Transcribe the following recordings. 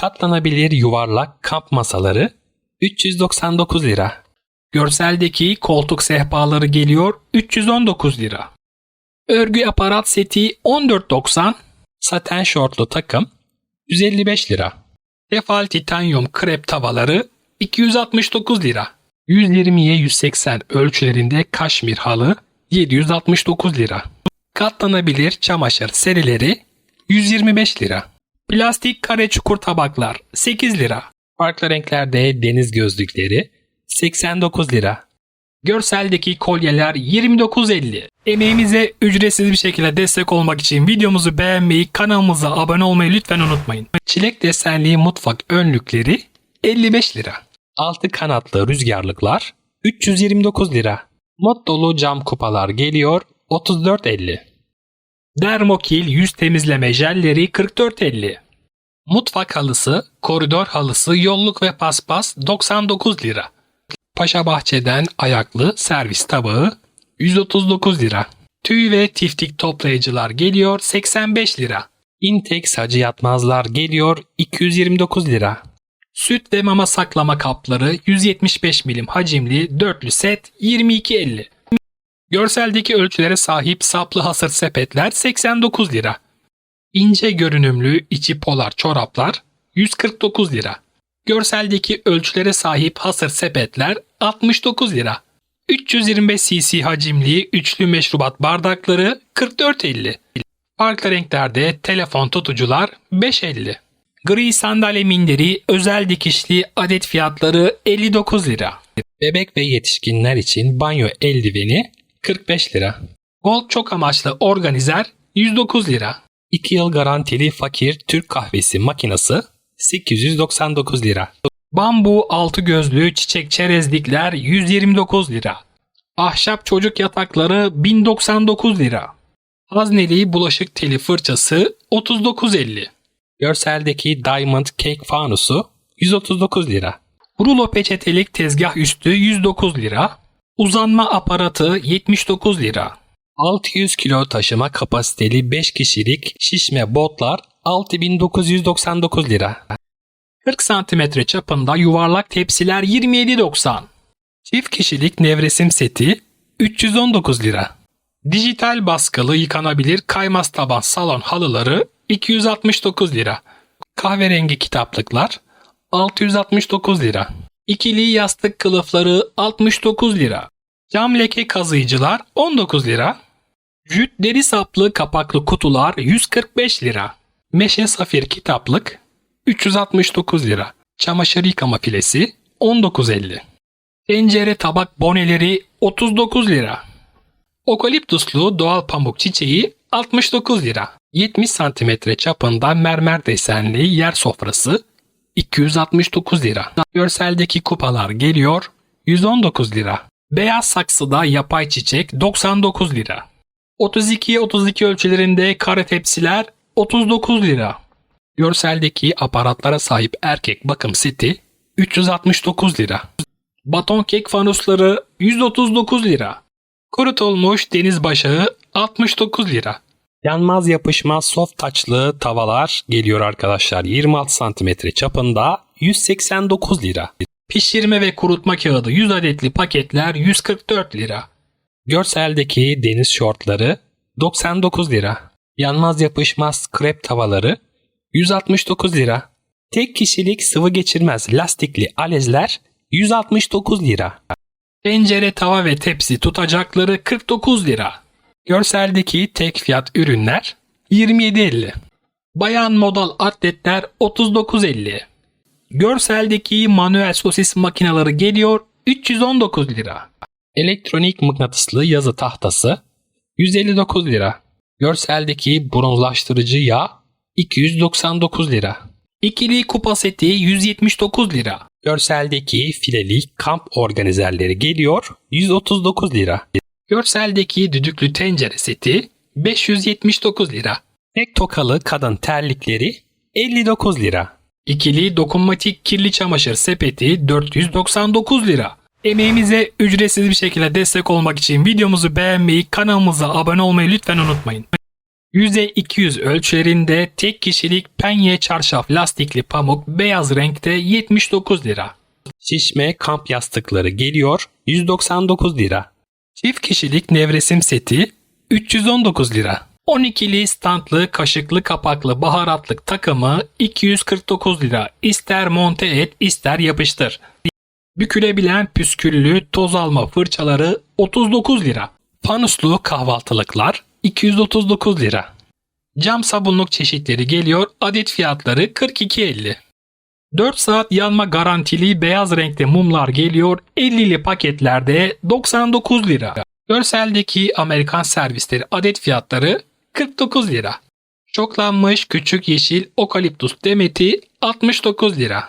Katlanabilir yuvarlak kamp masaları 399 lira. Görseldeki koltuk sehpaları geliyor 319 lira. Örgü aparat seti 14.90. Saten şortlu takım 155 lira. Tefal titanyum krep tavaları 269 lira. 120'ye 180 ölçülerinde kaşmir halı 769 lira. Katlanabilir çamaşır serileri 125 lira. Plastik kare çukur tabaklar 8 lira. Farklı renklerde deniz gözlükleri 89 lira. Görseldeki kolyeler 29.50. Emeğimize ücretsiz bir şekilde destek olmak için videomuzu beğenmeyi, kanalımıza abone olmayı lütfen unutmayın. Çilek desenli mutfak önlükleri 55 lira. Altı kanatlı rüzgarlıklar 329 lira. Mod dolu cam kupalar geliyor 34.50. Dermokil yüz temizleme jelleri 44.50. Mutfak halısı, koridor halısı, yolluk ve paspas 99 lira. Paşa Bahçe'den ayaklı servis tabağı 139 lira. Tüy ve tiftik toplayıcılar geliyor 85 lira. Intex hacı yatmazlar geliyor 229 lira. Süt ve mama saklama kapları 175 milim hacimli dörtlü set 22.50. Görseldeki ölçülere sahip saplı hasır sepetler 89 lira. İnce görünümlü içi polar çoraplar 149 lira. Görseldeki ölçülere sahip hasır sepetler 69 lira. 325 cc hacimli üçlü meşrubat bardakları 44.50. Farklı renklerde telefon tutucular 5.50. Gri sandalye minderi özel dikişli adet fiyatları 59 lira. Bebek ve yetişkinler için banyo eldiveni 45 lira. Gold çok amaçlı organizer 109 lira. 2 yıl garantili fakir Türk kahvesi makinesi 899 lira. Bambu altı gözlü çiçek çerezlikler 129 lira. Ahşap çocuk yatakları 1099 lira. Hazneli bulaşık teli fırçası 39.50. Görseldeki Diamond Cake fanusu 139 lira. Rulo peçetelik tezgah üstü 109 lira. Uzanma aparatı 79 lira. 600 kilo taşıma kapasiteli 5 kişilik şişme botlar 6999 lira. 40 santimetre çapında yuvarlak tepsiler 27.90. Çift kişilik nevresim seti 319 lira. Dijital baskılı yıkanabilir kaymaz taban salon halıları 269 lira. Kahverengi kitaplıklar 669 lira. İkili yastık kılıfları 69 lira. Cam leke kazıyıcılar 19 lira. Jüt deri saplı kapaklı kutular 145 lira. Meşe safir kitaplık 369 lira. Çamaşır yıkama filesi 19.50. Tencere tabak boneleri 39 lira. Okaliptuslu doğal pamuk çiçeği 69 lira. 70 santimetre çapında mermer desenli yer sofrası 269 lira. Görseldeki kupalar geliyor 119 lira. Beyaz saksıda yapay çiçek 99 lira. 32'ye 32 ölçülerinde kare tepsiler 39 lira. Görseldeki aparatlara sahip erkek bakım seti 369 lira. Baton kek fanusları 139 lira. Kurutulmuş deniz başağı 69 lira. Yanmaz yapışmaz soft taçlı tavalar geliyor arkadaşlar. 26 santimetre çapında 189 lira. Pişirme ve kurutma kağıdı 100 adetli paketler 144 lira. Görseldeki deniz şortları 99 lira. Yanmaz yapışmaz krep tavaları 169 lira. Tek kişilik sıvı geçirmez lastikli alezler 169 lira. Tencere, tava ve tepsi tutacakları 49 lira. Görseldeki tek fiyat ürünler 27.50. Bayan modal atletler 39.50. Görseldeki manuel sosis makineleri geliyor 319 lira. Elektronik mıknatıslı yazı tahtası 159 lira. Görseldeki bronzlaştırıcı yağ 299 lira. İkili kupa seti 179 lira. Görseldeki fileli kamp organizerleri geliyor 139 lira. Görseldeki düdüklü tencere seti 579 lira. Tek tokalı kadın terlikleri 59 lira. İkili dokunmatik kirli çamaşır sepeti 499 lira. Emeğimize ücretsiz bir şekilde destek olmak için videomuzu beğenmeyi, kanalımıza abone olmayı lütfen unutmayın. %200 ölçülerinde tek kişilik penye çarşaf lastikli pamuk beyaz renkte 79 lira. Şişme kamp yastıkları geliyor 199 lira. Çift kişilik nevresim seti 319 lira. 12'li standlı kaşıklı kapaklı baharatlık takımı 249 lira. İster monte et ister yapıştır. Bükülebilen püsküllü toz alma fırçaları 39 lira. Fanuslu kahvaltılıklar 239 lira. Cam sabunluk çeşitleri geliyor. Adet fiyatları 42.50. 4 saat yanma garantili beyaz renkte mumlar geliyor. 50'li paketlerde 99 lira. Görseldeki Amerikan servisleri adet fiyatları 49 lira. Çoklanmış küçük yeşil okaliptus demeti 69 lira.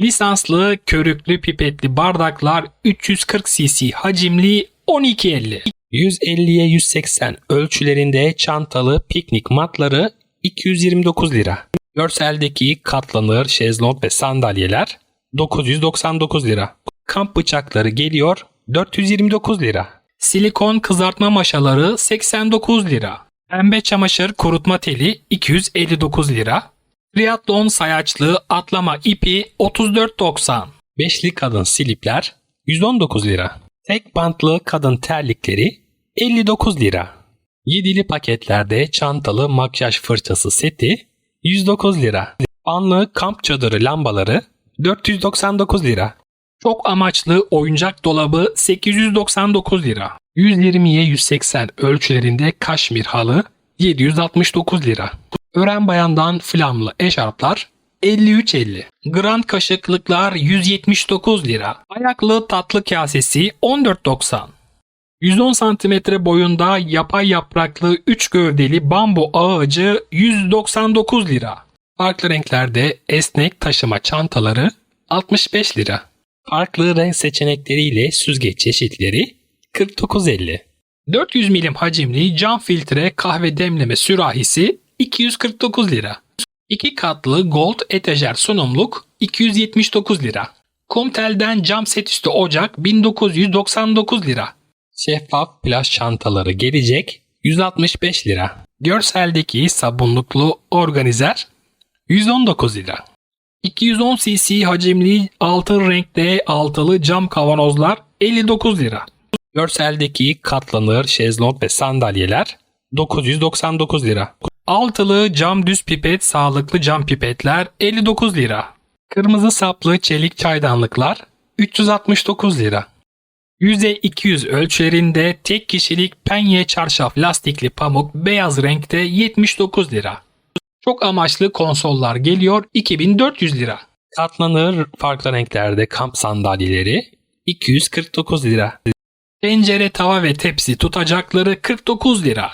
Lisanslı körüklü pipetli bardaklar 340 cc hacimli 12.50. 150'ye 180 ölçülerinde çantalı piknik matları 229 lira. Görseldeki katlanır şezlong ve sandalyeler 999 lira. Kamp bıçakları geliyor 429 lira. Silikon kızartma maşaları 89 lira. Pembe çamaşır kurutma teli 259 lira. Triathlon sayaçlı atlama ipi 34.90. Beşli kadın silipler 119 lira. Tek bantlı kadın terlikleri 59 lira. Yedili paketlerde çantalı makyaj fırçası seti 109 lira. Fanlı kamp çadırı lambaları 499 lira. Çok amaçlı oyuncak dolabı 899 lira. 120'ye 180 ölçülerinde kaşmir halı 769 lira. Ören bayandan flamlı eşarplar 53.50. Grand kaşıklıklar 179 lira. Ayaklı tatlı kasesi 14.90. 110 cm boyunda yapay yapraklı 3 gövdeli bambu ağacı 199 lira. Farklı renklerde esnek taşıma çantaları 65 lira. Farklı renk seçenekleriyle süzgeç çeşitleri 49.50. 400 milim hacimli cam filtre kahve demleme sürahisi 249 lira. 2 katlı gold etajer sunumluk 279 lira. Kumtel'den cam set üstü ocak 1999 lira. Şeffaf plaj çantaları gelecek 165 lira. Görseldeki sabunluklu organizer 119 lira. 210 cc hacimli altın renkte altılı cam kavanozlar 59 lira. Görseldeki katlanır şezlong ve sandalyeler 999 lira. Altılı cam düz pipet sağlıklı cam pipetler 59 lira. Kırmızı saplı çelik çaydanlıklar 369 lira. %200 ölçülerinde tek kişilik penye çarşaf lastikli pamuk beyaz renkte 79 lira. Çok amaçlı konsollar geliyor 2400 lira. Katlanır farklı renklerde kamp sandalyeleri 249 lira. Tencere, tava ve tepsi tutacakları 49 lira.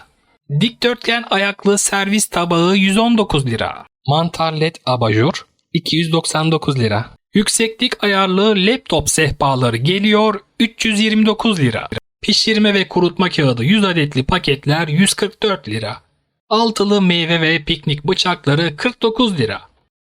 Dikdörtgen ayaklı servis tabağı 119 lira. Mantar led abajur 299 lira. Yükseklik ayarlı laptop sehpaları geliyor 329 lira. Pişirme ve kurutma kağıdı 100 adetli paketler 144 lira. Altılı meyve ve piknik bıçakları 49 lira.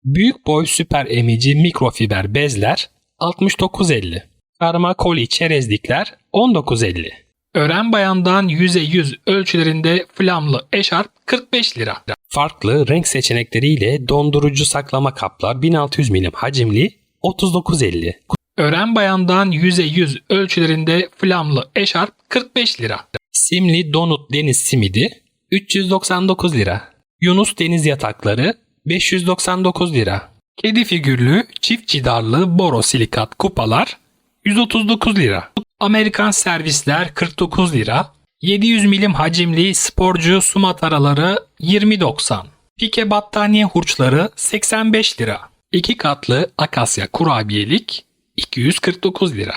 Büyük boy süper emici mikrofiber bezler 69.50. Karma koli çerezlikler 19.50. Ören bayandan %100 ölçülerinde flamlı eşarp 45 lira. Farklı renk seçenekleriyle dondurucu saklama kaplar 1600 milim hacimli 39.50. Ören bayandan %100 ölçülerinde flamlı eşarp 45 lira. Simli donut deniz simidi 399 lira. Yunus deniz yatakları 599 lira. Kedi figürlü çift cidarlı borosilikat kupalar 139 lira. Amerikan servisler 49 lira. 700 milim hacimli sporcu su mataraları 20.90. Pike battaniye hurçları 85 lira. 2 katlı akasya kurabiyelik 249 lira.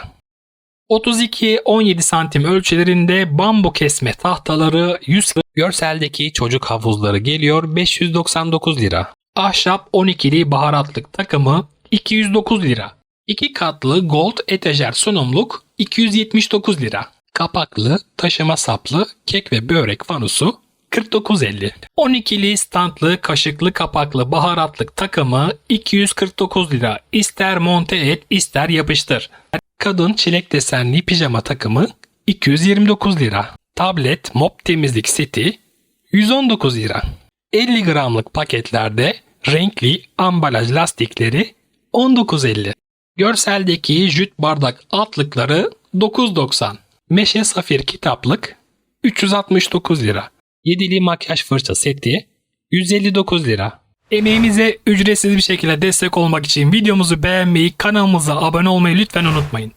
32-17 santim ölçülerinde bambu kesme tahtaları 100 Görseldeki çocuk havuzları geliyor 599 lira. Ahşap 12'li baharatlık takımı 209 lira. 2 katlı gold etajer sunumluk 279 lira. Kapaklı, taşıma saplı, kek ve börek fanusu 49.50. 12'li standlı kaşıklı kapaklı baharatlık takımı 249 lira. İster monte et ister yapıştır. Kadın çilek desenli pijama takımı 229 lira. Tablet mop temizlik seti 119 lira. 50 gramlık paketlerde renkli ambalaj lastikleri 19.50. Görseldeki jüt bardak altlıkları 9.90. Meşe safir kitaplık 369 lira. Yedili makyaj fırça seti 159 lira. Emeğimize ücretsiz bir şekilde destek olmak için videomuzu beğenmeyi, kanalımıza abone olmayı lütfen unutmayın.